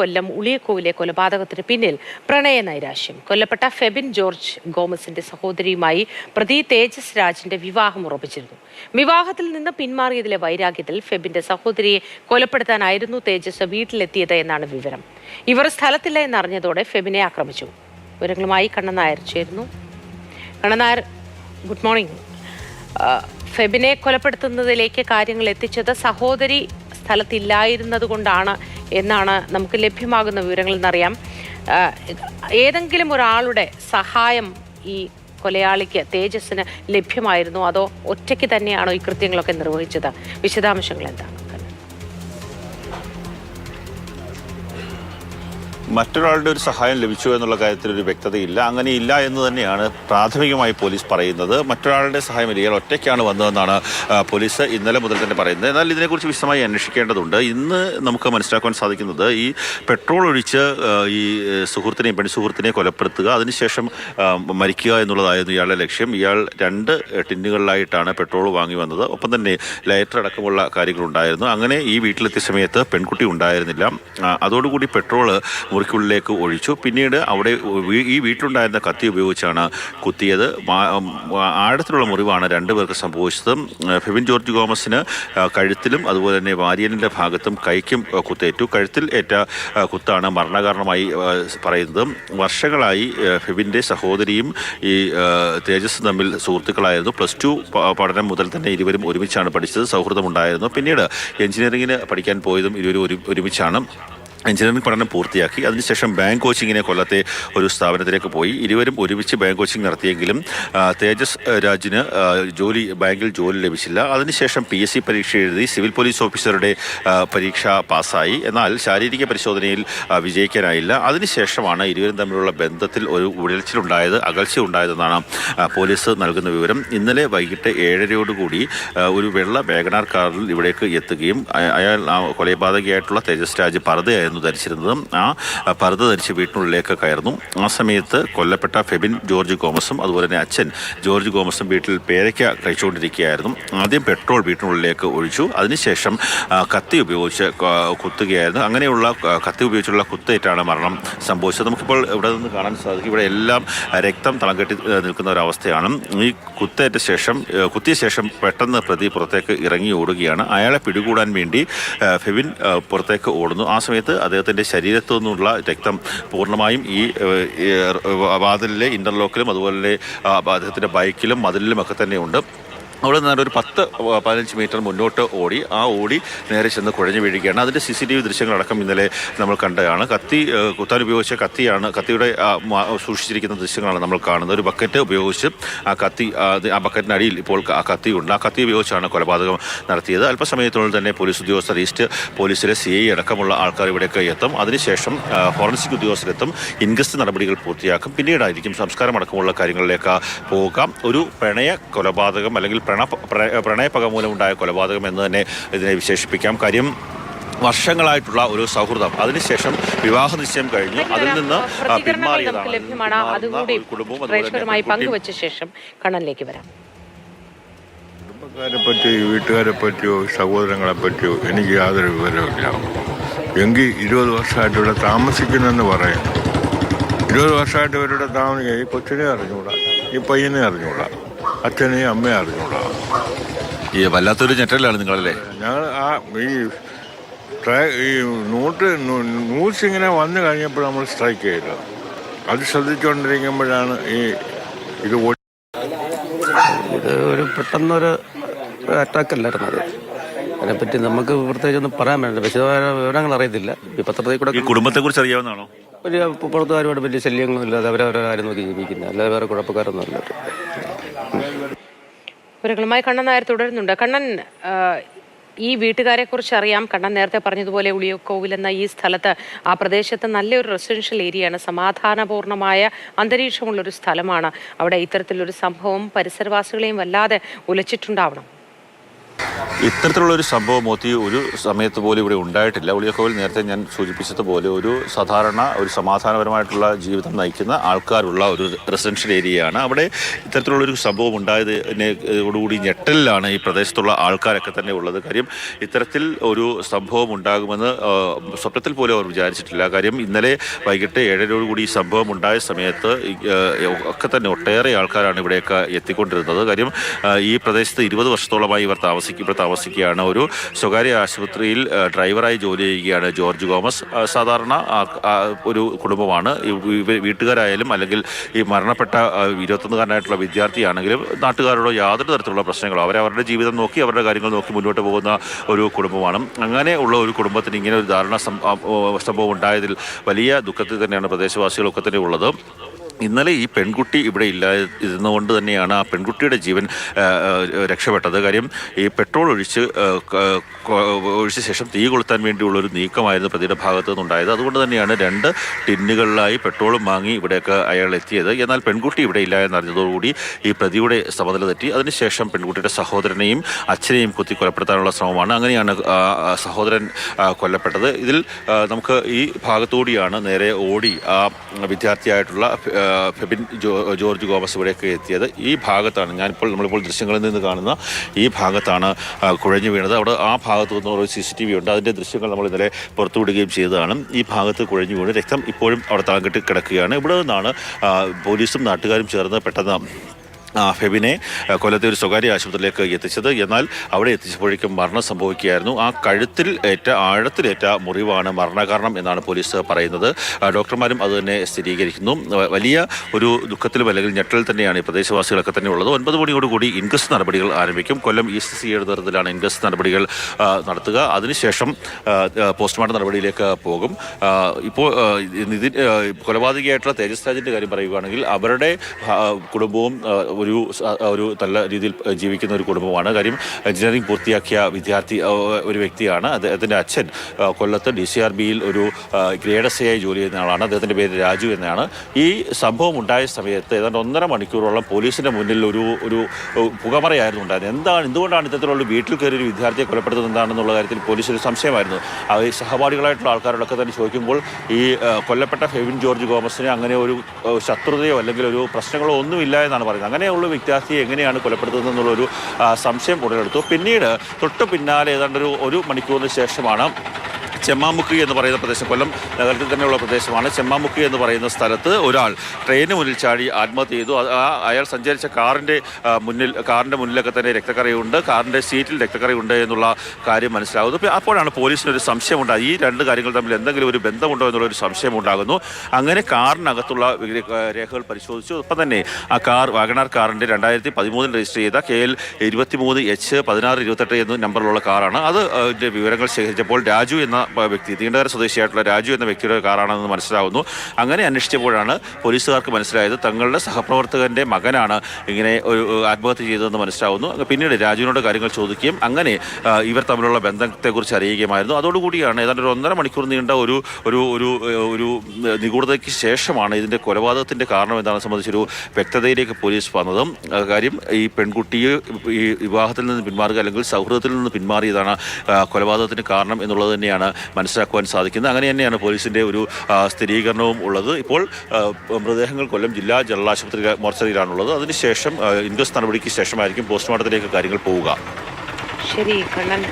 കൊല്ലം ഉളിയക്കോവിലെ കൊലപാതകത്തിന് പിന്നിൽ പ്രണയ നൈരാശ്യം. കൊല്ലപ്പെട്ട ഫെബിൻ ജോർജ് ഗോമസിന്റെ സഹോദരിയുമായി പ്രതി തേജസ് രാജിന്റെ വിവാഹം ഉറപ്പിച്ചിരുന്നു. വിവാഹത്തിൽ നിന്ന് പിന്മാറിയതിലെ വൈരാഗ്യത്തിൽ ഫെബിന്റെ സഹോദരിയെ കൊലപ്പെടുത്താനായിരുന്നു തേജസ് വീട്ടിലെത്തിയത് എന്നാണ് വിവരം. ഇവർ സ്ഥലത്തില്ല എന്നറിഞ്ഞതോടെ ഫെബിനെ ആക്രമിച്ചു. വിവരങ്ങളുമായി കണ്ണൻ നായർ ചേരുന്നു. Kannan Nair good morning. ഫെബിനെ കൊലപ്പെടുത്തുന്നതിലേക്ക് കാര്യങ്ങൾ എത്തിച്ചത് സഹോദരി സ്ഥലത്തില്ലായിരുന്നത് കൊണ്ടാണ് എന്നാണ് നമുക്ക് ലഭ്യമാകുന്ന വിവരങ്ങളിൽ നിന്നറിയാം ഏതെങ്കിലും ഒരാളുടെ സഹായം ഈ കൊലയാളിക്ക് തേജസ്സിന് ലഭ്യമായിരുന്നു അതോ ഒറ്റയ്ക്ക് തന്നെയാണോ ഈ കൃത്യങ്ങളൊക്കെ നിർവഹിച്ചത്? വിശദാംശങ്ങൾ എന്താണ്? മറ്റൊരാളുടെ ഒരു സഹായം ലഭിച്ചു എന്നുള്ള കാര്യത്തിൽ ഒരു വ്യക്തതയില്ല. അങ്ങനെ ഇല്ല എന്ന് തന്നെയാണ് പ്രാഥമികമായി പോലീസ് പറയുന്നത്. മറ്റൊരാളുടെ സഹായം ഇയാൾ ഒറ്റയ്ക്കാണ് വന്നതെന്നാണ് പോലീസ് ഇന്നലെ മുതൽ തന്നെ പറയുന്നത്. എന്നാൽ ഇതിനെക്കുറിച്ച് വിശദമായി അന്വേഷിക്കേണ്ടതുണ്ട്. ഇന്ന് നമുക്ക് മനസ്സിലാക്കാൻ സാധിക്കുന്നത് ഈ പെട്രോൾ ഒഴിച്ച് ഈ സുഹൃത്തിനെയും പെൺസുഹൃത്തിനെയും കൊലപ്പെടുത്തുക അതിനുശേഷം മരിക്കുക എന്നുള്ളതായിരുന്നു ഇയാളുടെ ലക്ഷ്യം. ഇയാൾ രണ്ട് ടിന്നുകളിലായിട്ടാണ് പെട്രോൾ വാങ്ങി വന്നത്. ഒപ്പം തന്നെ ലൈറ്റർ അടക്കമുള്ള കാര്യങ്ങളുണ്ടായിരുന്നു. അങ്ങനെ ഈ വീട്ടിലെത്തിയ സമയത്ത് പെൺകുട്ടി ഉണ്ടായിരുന്നില്ല. അതോടുകൂടി പെട്രോൾ മുറിക്കുള്ളിലേക്ക് ഒഴിച്ചു. പിന്നീട് അവിടെ ഈ വീട്ടിലുണ്ടായിരുന്ന കത്തി ഉപയോഗിച്ചാണ് കുത്തിയത്. ആഴത്തിലുള്ള മുറിവാണ് രണ്ടുപേർക്ക് സംഭവിച്ചത്. ഫെബിൻ ജോർജ് ഗോമസിന് കഴുത്തിലും അതുപോലെ തന്നെ വാര്യനിന്റെ ഭാഗത്തും കൈക്കും കുത്തേറ്റു. കഴുത്തിൽ ഏറ്റ കുത്താണ് മരണകാരണമായി പറയുന്നത്. വർഷങ്ങളായി ഫെബിന്റെ സഹോദരിയും ഈ തേജസ് തമ്മിൽ സുഹൃത്തുക്കളായിരുന്നു. പ്ലസ് ടു പഠനം മുതൽ തന്നെ ഇരുവരും ഒരുമിച്ചാണ് പഠിച്ചത്. സൗഹൃദമുണ്ടായിരുന്നു. പിന്നീട് എഞ്ചിനീയറിങ്ങിന് പഠിക്കാൻ പോയതും ഇരുവരും ഒരു ഒരുമിച്ചാണ്. എഞ്ചിനീയറിംഗ് പഠനം പൂർത്തിയാക്കി. അതിനുശേഷം ബാങ്ക് കോച്ചിങ്ങിനെ കൊല്ലത്തെ ഒരു സ്ഥാപനത്തിലേക്ക് പോയി. ഇരുവരും ഒരുമിച്ച് ബാങ്ക് കോച്ചിങ് നടത്തിയെങ്കിലും തേജസ് രാജിന് ജോലി ബാങ്കിൽ ജോലി ലഭിച്ചില്ല. അതിനുശേഷം പി എസ് സി പരീക്ഷ എഴുതി സിവിൽ പോലീസ് ഓഫീസറുടെ പരീക്ഷ പാസ്സായി. എന്നാൽ ശാരീരിക പരിശോധനയിൽ വിജയിക്കാനായില്ല. അതിനുശേഷമാണ് ഇരുവരും തമ്മിലുള്ള ബന്ധത്തിൽ ഒരു ഉഴൽച്ചിലുണ്ടായത് അകൽച്ച ഉണ്ടായതെന്നാണ് പോലീസ് നൽകുന്ന വിവരം. ഇന്നലെ വൈകിട്ട് ഏഴരയോടുകൂടി ഒരു വെള്ള വേഗനാർ കാറിൽ ഇവിടേക്ക് എത്തുകയും അയാൾ കൊലപാതകയായിട്ടുള്ള തേജസ് രാജ് പർദ്ദയായിരുന്നു ധരിച്ചിരുന്നത്. ആ പർദ്ദ ധരിച്ച് വീട്ടിനുള്ളിലേക്ക് കയറുന്നു. ആ സമയത്ത് കൊല്ലപ്പെട്ട ഫെബിൻ ജോർജ് ഗോമസും അതുപോലെ തന്നെ അച്ഛൻ ജോർജ് ഗോമസും വീട്ടിൽ പേരയ്ക്ക കഴിച്ചുകൊണ്ടിരിക്കുകയായിരുന്നു. ആദ്യം പെട്രോൾ വീട്ടിനുള്ളിലേക്ക് ഒഴിച്ചു. അതിനുശേഷം കത്തി ഉപയോഗിച്ച് കുത്തുകയായിരുന്നു. അങ്ങനെയുള്ള കത്തി ഉപയോഗിച്ചുള്ള കുത്തേറ്റാണ് മരണം സംഭവിച്ചത്. നമുക്കിപ്പോൾ ഇവിടെ നിന്ന് കാണാൻ സാധിക്കും. ഇവിടെ എല്ലാം രക്തം തളം കെട്ടി നിൽക്കുന്ന ഒരവസ്ഥയാണ്. ഈ കുത്തേറ്റ ശേഷം കുത്തിയ ശേഷം പെട്ടെന്ന് പ്രതി പുറത്തേക്ക് ഇറങ്ങി ഓടുകയാണ്. അയാളെ പിടികൂടാൻ വേണ്ടി ഫെബിൻ പുറത്തേക്ക് ഓടുന്നു. ആ സമയത്ത് അദ്ദേഹത്തിന്റെ ശരീരത്തു നിന്നുള്ള രക്തം പൂർണമായും ഈ വാതിലിലെ ഇന്റർലോക്കിലും അതുപോലെ അദ്ദേഹത്തിന്റെ ബൈക്കിലും മതിലിലും ഒക്കെ തന്നെയുണ്ട്. അവിടെ നിന്ന് ഒരു പത്ത് പതിനഞ്ച് മീറ്റർ മുന്നോട്ട് ഓടി ആ ഓടി നേരെ ചെന്ന് കുഴഞ്ഞു വീഴുകയാണ്. അതിന്റെ സി സി ടി വി ദൃശ്യങ്ങളടക്കം ഇന്നലെ നമ്മൾ കണ്ടതാണ്. കത്തി കുത്താൻ ഉപയോഗിച്ച കത്തിയാണ് കത്തിയുടെ സൂക്ഷിച്ചിരിക്കുന്ന ദൃശ്യങ്ങളാണ് നമ്മൾ കാണുന്നത്. ഒരു ബക്കറ്റ് ഉപയോഗിച്ച് ആ കത്തി ആ, ബക്കറ്റിനടിയിൽ ഇപ്പോൾ ആ കത്തിയുണ്ട്. ആ കത്തി ഉപയോഗിച്ചാണ് കൊലപാതകം നടത്തിയത്. അല്പസമയത്തിനുള്ളിൽ തന്നെ പോലീസ് ഉദ്യോഗസ്ഥർ ഈസ്റ്റ് പോലീസിലെ സി ഐ അടക്കമുള്ള ആൾക്കാർ ഇവിടേക്ക് എത്തും. അതിനുശേഷം ഫോറൻസിക് ഉദ്യോഗസ്ഥരെത്തും. ഇൻക്വസ്റ്റ് നടപടികൾ പൂർത്തിയാക്കും. പിന്നീടായിരിക്കും സംസ്കാരം അടക്കമുള്ള കാര്യങ്ങളിലേക്ക് പോകാം. ഒരു പ്രണയ കൊലപാതകം അല്ലെങ്കിൽ പ്രണ പ്ര- മൂലമുണ്ടായ കൊലപാതകം എന്ന് തന്നെ ഇതിനെ വിശേഷിപ്പിക്കാം. കാര്യം വർഷങ്ങളായിട്ടുള്ള ഒരു സൗഹൃദം. അതിനുശേഷം വിവാഹ നിശ്ചയം കഴിഞ്ഞു. അതിൽ നിന്ന് ആ, പ്രതികരണങ്ങൾ പിന്മാറിയതാണ്. ലഭ്യമാണ്. അതുകൂടി അതുപോലെ തന്നെ പ്രേക്ഷകരുമായി പങ്കുവച്ച ശേഷം കണ്ണനിലേക്ക് വരാം. കുടുംബക്കാരെ പറ്റിയോ വീട്ടുകാരെ പറ്റിയോ സഹോദരങ്ങളെ പറ്റിയോ എനിക്ക് യാതൊരു വിവരമില്ല എങ്കിൽ ഇരുപത് വർഷമായിട്ട് ഇവിടെ താമസിക്കുന്നെന്ന് പറയുന്നു ഇരുപത് വർഷമായിട്ട് ഇവരുടെ താമസിക്കുക ഈ കൊച്ചിനെ അറിഞ്ഞുകൂടാ? ഈ പയ്യനെ അറിഞ്ഞൂടാ അച്ഛനെയും അമ്മയെ അറിഞ്ഞോളാം ഈ വല്ലാത്തൊരു ഞെട്ടലാണ് നിങ്ങളല്ലേ? ഞങ്ങൾ ആ ഈ ട്രൈ- ഈ നോട്ട് ന്യൂസ് ഇങ്ങനെ വന്നു കഴിഞ്ഞപ്പോൾ നമ്മൾ സ്ട്രൈക്ക് ചെയ്തു അത് ശ്രദ്ധിച്ചുകൊണ്ടിരിക്കുമ്പോഴാണ് ഈ ഇത് ഇത് ഒരു പെട്ടെന്നൊരു അറ്റാക്ക് അല്ലായിരുന്നു അത്. അതിനെപ്പറ്റി നമുക്ക് പ്രത്യേകിച്ചൊന്നും പറയാൻ പറ്റില്ല. വിശദമായ വിവരങ്ങൾ അറിയത്തില്ല. ഈ പത്രത്തിൽ കൂടെ ഈ കുടുംബത്തെ കുറിച്ച് അറിയാവുന്നതാണോ? വലിയ പുറത്തുകാരുമായിട്ട് വലിയ ശല്യങ്ങളും ഇല്ലാതെ അവരവരുടെ കാര്യം നോക്കി ജീവിക്കുന്നത് അല്ലാതെ വേറെ കുഴപ്പക്കാരൊന്നും അല്ല. വിവരങ്ങളുമായി കണ്ണൻ നായർ തുടരുന്നുണ്ട്. കണ്ണൻ ഈ വീട്ടുകാരെ കുറിച്ച് അറിയാം. കണ്ണൻ നേരത്തെ പറഞ്ഞതുപോലെ ഉളിയക്കോവിൽ എന്ന ഈ സ്ഥലത്ത് ആ പ്രദേശത്ത് നല്ലൊരു റെസിഡൻഷ്യൽ ഏരിയയാണ് സമാധാനപൂർണമായ അന്തരീക്ഷമുള്ളൊരു സ്ഥലമാണ്. അവിടെ ഇത്തരത്തിലൊരു സംഭവം പരിസരവാസികളെയും വല്ലാതെ ഉലച്ചിട്ടുണ്ടാവണം. ഇത്തരത്തിലുള്ള ഒരു സംഭവം മോത്തി ഒരു സമയത്ത് പോലും ഇവിടെ ഉണ്ടായിട്ടില്ല. ഉളിയക്കോവിൽ നേരത്തെ ഞാൻ സൂചിപ്പിച്ചതുപോലെ ഒരു സാധാരണ ഒരു സമാധാനപരമായിട്ടുള്ള ജീവിതം നയിക്കുന്ന ആൾക്കാരുള്ള ഒരു റെസിഡൻഷ്യൽ ഏരിയയാണ് അവിടെ ഇത്തരത്തിലുള്ളൊരു സംഭവം ഉണ്ടായതിനോടുകൂടി ഞെട്ടലിലാണ് ഈ പ്രദേശത്തുള്ള ആൾക്കാരൊക്കെ തന്നെ ഉള്ളത്. കാര്യം ഇത്തരത്തിൽ ഒരു സംഭവം ഉണ്ടാകുമെന്ന് സ്വപ്നത്തിൽ പോലും അവർ വിചാരിച്ചിട്ടില്ല. കാര്യം ഇന്നലെ വൈകിട്ട് ഏഴരയോടുകൂടി ഈ സംഭവം ഉണ്ടായ സമയത്ത് ഒക്കെ തന്നെ ഒട്ടേറെ ആൾക്കാരാണ് ഇവിടെയൊക്കെ എത്തിക്കൊണ്ടിരുന്നത്. കാര്യം ഈ പ്രദേശത്ത് ഇരുപത് വർഷത്തോളമായി ഇവർ താമസിക്കും ഇവിടെ താമസിക്കുകയാണ്. ഒരു സ്വകാര്യ ആശുപത്രിയിൽ ഡ്രൈവറായി ജോലി ചെയ്യുകയാണ് ജോർജ് ഗോമസ്. സാധാരണ ഒരു കുടുംബമാണ്. വീട്ടുകാരായാലും അല്ലെങ്കിൽ ഈ മരണപ്പെട്ട ഇരുപത്തൊന്നുകാരനായിട്ടുള്ള വിദ്യാർത്ഥിയാണെങ്കിലും നാട്ടുകാരോട് യാതൊരു തരത്തിലുള്ള പ്രശ്നങ്ങളോ അവർ അവരുടെ ജീവിതം നോക്കി അവരുടെ കാര്യങ്ങൾ നോക്കി മുന്നോട്ട് പോകുന്ന ഒരു കുടുംബമാണ്. അങ്ങനെ ഉള്ള ഒരു കുടുംബത്തിന് ഇങ്ങനെ ഒരു ധാരണ സംഭവം ഉണ്ടായതിൽ വലിയ ദുഃഖത്തിൽ തന്നെയാണ് പ്രദേശവാസികളൊക്കെ തന്നെ ഉള്ളത്. ഇന്നലെ ഈ പെൺകുട്ടി ഇവിടെ ഇല്ലാതിരുന്നുകൊണ്ട് തന്നെയാണ് ആ പെൺകുട്ടിയുടെ ജീവൻ രക്ഷപ്പെട്ടത്. കാര്യം ഈ പെട്രോൾ ഒഴിച്ച് ഒഴിച്ച ശേഷം തീ കൊളുത്താൻ വേണ്ടിയുള്ള ഒരു നീക്കമായിരുന്നു പ്രതിയുടെ ഭാഗത്തു നിന്നുണ്ടായത്. അതുകൊണ്ട് തന്നെയാണ് രണ്ട് ടിന്നുകളിലായി പെട്രോളും വാങ്ങി ഇവിടെയൊക്കെ അയാൾ എത്തിയത്. എന്നാൽ പെൺകുട്ടി ഇവിടെ ഇല്ല എന്നറിഞ്ഞതോടുകൂടി ഈ പ്രതിയുടെ സമനില തെറ്റി. അതിനുശേഷം പെൺകുട്ടിയുടെ സഹോദരനെയും അച്ഛനെയും കുത്തി കൊലപ്പെടുത്താനുള്ള ശ്രമമാണ്. അങ്ങനെയാണ് സഹോദരൻ കൊല്ലപ്പെട്ടത്. ഇതിൽ നമുക്ക് ഈ ഭാഗത്തുകൂടിയാണ് നേരെ ഓടി ആ വിദ്യാർത്ഥിയായിട്ടുള്ള ഫെബിൻ ജോർജ് ഗോമസ് ഇവിടെയൊക്കെ എത്തിയത് ഈ ഭാഗത്താണ്. ഞാനിപ്പോൾ നമ്മളിപ്പോൾ ദൃശ്യങ്ങളിൽ നിന്ന് കാണുന്ന ഈ ഭാഗത്താണ് കുഴഞ്ഞു വീണത്. അവിടെ ആ ഭാഗത്ത് നിന്ന് ഒരു സി സി ടി വി ഉണ്ട്. അതിന്റെ ദൃശ്യങ്ങൾ നമ്മൾ ഇന്നലെ പുറത്തുവിടുകയും ചെയ്തതാണ്. ഈ ഭാഗത്ത് കുഴഞ്ഞു വീണ് രക്തം ഇപ്പോഴും അവിടെ താങ്കിട്ട് കിടക്കുകയാണ്. ഇവിടെ നിന്നാണ് പോലീസും നാട്ടുകാരും ചേർന്ന് പെട്ടെന്ന് ഫെബിനെ കൊല്ലത്തെ ഒരു സ്വകാര്യ ആശുപത്രിയിലേക്ക് എത്തിച്ചത്. എന്നാൽ അവിടെ എത്തിച്ചപ്പോഴേക്കും മരണം സംഭവിക്കുകയായിരുന്നു. ആ കഴുത്തിൽ ഏറ്റ ആഴത്തിലേറ്റ മുറിവാണ് മരണകാരണം എന്നാണ് പോലീസ് പറയുന്നത്. ഡോക്ടർമാരും അതുതന്നെ സ്ഥിരീകരിക്കുന്നു. വലിയ ഒരു ദുഃഖത്തിലും അല്ലെങ്കിൽ ഞെട്ടൽ തന്നെയാണ് ഈ പ്രദേശവാസികളൊക്കെ തന്നെ ഉള്ളത്. ഒൻപത് മണിയോടുകൂടി ഇൻക്വസ്റ്റ് നടപടികൾ ആരംഭിക്കും. കൊല്ലം ഈസ്റ്റ് സി നേതൃത്വത്തിലാണ് ഇൻക്വസ്റ്റ് നടപടികൾ നടത്തുക. അതിനുശേഷം പോസ്റ്റ്മോർട്ടം നടപടിയിലേക്ക് പോകും. ഇപ്പോൾ നിതിൻ കൊലപാതകയായിട്ടുള്ള തേജസ് രാജിന്റെ കാര്യം പറയുകയാണെങ്കിൽ അവരുടെ കുടുംബവും ഒരു ഒരു നല്ല രീതിയിൽ ജീവിക്കുന്ന ഒരു കുടുംബമാണ്. കാര്യം എഞ്ചിനീയറിംഗ് പൂർത്തിയാക്കിയ വിദ്യാർത്ഥി ഒരു വ്യക്തിയാണ്. അദ്ദേഹത്തിന്റെ അച്ഛൻ കൊല്ലത്ത് ഡി സി ആർ ബിയിൽ ഒരു ഗ്രേഡ് എസ് ജോലി ചെയ്യുന്ന ആളാണ്. അദ്ദേഹത്തിന്റെ പേര് രാജു എന്നാണ്. ഈ സംഭവം ഉണ്ടായ സമയത്ത് ഏതാണ്ട് ഒന്നര മണിക്കൂറോളം പോലീസിന്റെ മുന്നിൽ ഒരു ഒരു പുകമറയായിരുന്നു ഉണ്ടായിരുന്നത്. എന്താണ് എന്തുകൊണ്ടാണ് ഇത്തരത്തിലുള്ള വീട്ടിൽ കയറി ഒരു വിദ്യാർത്ഥിയെ കൊലപ്പെടുത്തുന്നത് എന്താണെന്നുള്ള കാര്യത്തിൽ പോലീസിന് സംശയമായിരുന്നു. ഈ സഹപാഠികളായിട്ടുള്ള ആൾക്കാരോടൊക്കെ തന്നെ ചോദിക്കുമ്പോൾ ഈ കൊല്ലപ്പെട്ട ഫെവിൻ ജോർജ് ഗോമസിന് അങ്ങനെ ഒരു ശത്രുതയോ അല്ലെങ്കിൽ ഒരു പ്രശ്നങ്ങളോ ഒന്നുമില്ല എന്നാണ് പറയുന്നത്. അങ്ങനെയുള്ള വിദ്യാർത്ഥിയെ എങ്ങനെയാണ് കൊലപ്പെടുത്തുന്നത് എന്നുള്ളൊരു സംശയം ഉടലെടുത്തു. പിന്നീട് തൊട്ട് പിന്നാലെ ഏതാണ്ട് ഒരു ഒരു മണിക്കൂറിന് ശേഷമാണ് ചെമ്മാമുക്കി എന്ന് പറയുന്ന പ്രദേശം കൊല്ലം നഗരത്തിൽ തന്നെയുള്ള പ്രദേശമാണ്. ചെമ്മാമുക്കി എന്ന് പറയുന്ന സ്ഥലത്ത് ഒരാൾ ട്രെയിന് മുന്നിൽ ചാടി ആത്മഹത്യ ചെയ്തു. അയാൾ സഞ്ചരിച്ച കാറിന്റെ മുന്നിൽ കാറിന്റെ മുന്നിലൊക്കെ തന്നെ രക്തക്കറിയുണ്ട്. കാറിന്റെ സീറ്റിൽ രക്തക്കറയുണ്ട് എന്നുള്ള കാര്യം മനസ്സിലാകുന്നു അപ്പോഴാണ് പോലീസിന് ഒരു സംശയമുണ്ടായി ഈ രണ്ട് കാര്യങ്ങൾ തമ്മിൽ എന്തെങ്കിലും ഒരു ബന്ധമുണ്ടോ എന്നുള്ളൊരു സംശയം ഉണ്ടാകുന്നു അങ്ങനെ കാറിനകത്തുള്ള രേഖകൾ പരിശോധിച്ചു. ഒപ്പം തന്നെ ആ കാർ വാഗണാർ കാറിന്റെ രണ്ടായിരത്തി പതിമൂന്നിൽ രജിസ്റ്റർ ചെയ്ത കെ എൽ ഇരുപത്തിമൂന്ന് എച്ച് പതിനാറ് ഇരുപത്തെട്ട് എന്ന നമ്പറിലുള്ള കാറാണ്. അത് വിവരങ്ങൾ ശേഖരിച്ചപ്പോൾ രാജു എന്ന വ്യക്തി തീണ്ടകര സ്വദേശിയായിട്ടുള്ള രാജു എന്ന വ്യക്തിയുടെ കാറാണെന്ന് മനസ്സിലാവുന്നു. അങ്ങനെ അന്വേഷിച്ചപ്പോഴാണ് പോലീസുകാർക്ക് മനസ്സിലായത് തങ്ങളുടെ സഹപ്രവർത്തകന്റെ മകനാണ് ഇങ്ങനെ ഒരു ആത്മഹത്യ ചെയ്തതെന്ന് മനസ്സിലാവുന്നു. പിന്നീട് രാജുവിനോട് കാര്യങ്ങൾ ചോദിക്കുകയും അങ്ങനെ ഇവർ തമ്മിലുള്ള ബന്ധത്തെക്കുറിച്ച് അറിയുകയുമായിരുന്നു. അതോടുകൂടിയാണ് ഏതാണ്ട് ഒരു ഒന്നര മണിക്കൂർ നീണ്ട ഒരു ഒരു ഒരു ഒരു നിഗൂഢതയ്ക്ക് ശേഷമാണ് ഇതിന്റെ കൊലപാതകത്തിന്റെ കാരണം എന്താണെന്ന് സംബന്ധിച്ചൊരു വ്യക്തതയിലേക്ക് പോലീസ് വന്നതും കാര്യം ഈ പെൺകുട്ടിയെ ഈ വിവാഹത്തിൽ നിന്ന് പിന്മാറുക അല്ലെങ്കിൽ സൗഹൃദത്തിൽ നിന്ന് പിന്മാറിയതാണ് കൊലപാതകത്തിന് കാരണം എന്നുള്ളത് തന്നെയാണ് മനസ്സിലാക്കുവാൻ സാധിക്കുന്നത്. അങ്ങനെ തന്നെയാണ് പോലീസിന്റെ ഒരു സ്ഥിരീകരണവും ഉള്ളത്. ഇപ്പോൾ മൃതദേഹങ്ങൾ കൊല്ലം ജില്ലാ ജനറൽ ആശുപത്രി മോർച്ചറിയിലാണുള്ളത്. അതിനുശേഷം ഇൻക്വസ്റ്റ് നടപടിക്ക് ശേഷമായിരിക്കും പോസ്റ്റ്മോർട്ടത്തിലേക്ക് കാര്യങ്ങൾ പോവുക. ശരി കണ്ണൻ.